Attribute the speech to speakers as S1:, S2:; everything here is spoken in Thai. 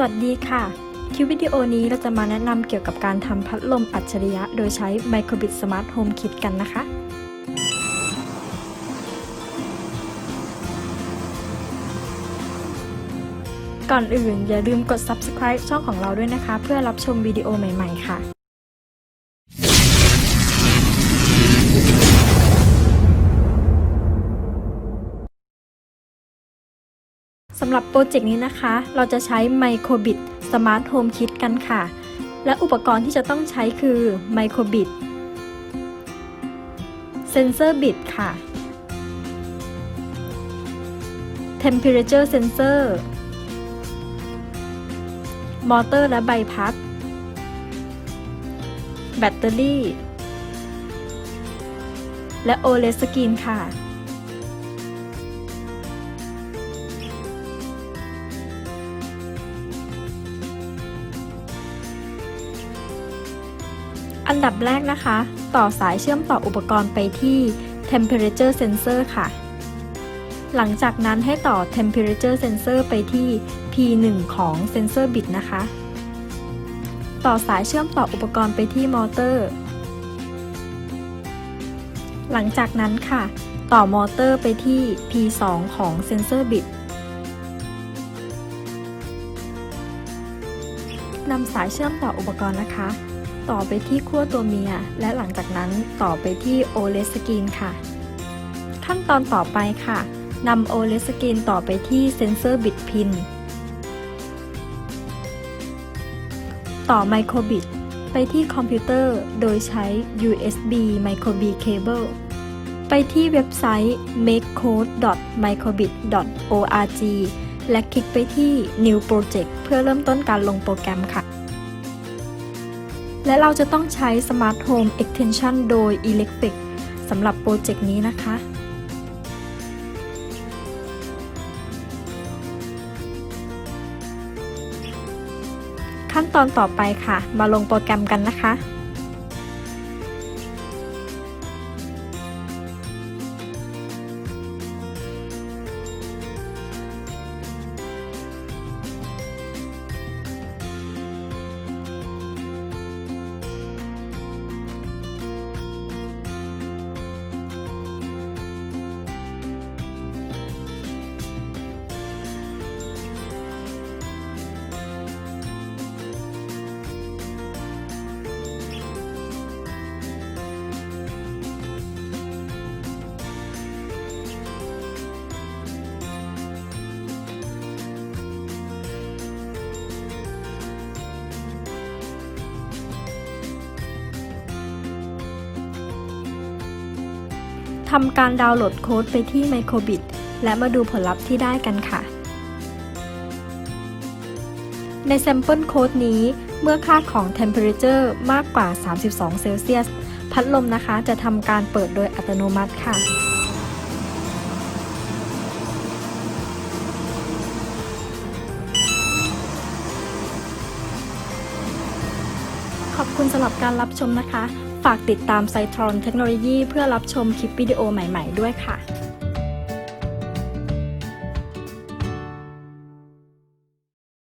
S1: สวัสดีค่ะ คลิปวิดีโอนี้เราจะมาแนะนำเกี่ยวกับการทำพัดลมอัจฉริยะ โดยใช้ Microbit Smart Home Kit กันนะคะ ก่อนอื่นอย่าลืมกด subscribe ช่องของเราด้วยนะคะ เพื่อรับชมวิดีโอใหม่ ๆ ค่ะ สำหรับโปรเจกต์นี้นะคะ เราจะใช้ Microbit Smart Home Kit กันค่ะ และอุปกรณ์ที่จะต้องใช้คือ Microbit Sensor Bit ค่ะ Temperature Sensor มอเตอร์และใบพัด แบตเตอรี่ และ OLED Screen ค่ะ อันดับแรกนะคะ ต่อสายเชื่อมต่ออุปกรณ์ไปที่ temperature sensor ค่ะ หลังจากนั้นให้ต่อ temperature sensor ไปที่ P1 ของ sensor bit นะคะ ต่อสายเชื่อมต่ออุปกรณ์ไปที่มอเตอร์ หลังจากนั้นค่ะ ต่อมอเตอร์ไปที่ P2 ของ sensor bit นำสายเชื่อมต่ออุปกรณ์นะคะ ต่อไปที่ขั้วตัวเมีย และหลังจากนั้นต่อไปที่ OLED Screen ค่ะ ขั้นตอนต่อไปค่ะนำ OLED Screen ต่อไปที่ Sensor Bit Pin ต่อ Microbit ไปที่คอมพิวเตอร์โดยใช้ USB microB Cable ไปที่เว็บไซต์ makecode.microbit.org และคลิกไปที่ New Project เพื่อเริ่มต้นการลงโปรแกรมค่ะ และเราจะต้องใช้ Smart Home Extension โดย Electric สำหรับโปรเจกต์นี้นะคะ ขั้นตอนต่อไปค่ะ มาลงโปรแกรมกันนะคะ ทำการดาวน์โหลดโค้ดไปที่ Microbit และมาดูผลลัพธ์ที่ได้กันค่ะ ใน Sample Code นี้ เมื่อค่าของ Temperature มากกว่า 32 เซลเซียส พัดลมนะคะจะทำการเปิดโดยอัตโนมัติค่ะขอบคุณสำหรับการรับชมนะคะ ฝากติดตามไซทรอนเทคโนโลยีเพื่อรับชมคลิปวิดีโอใหม่ ๆ ด้วยค่ะ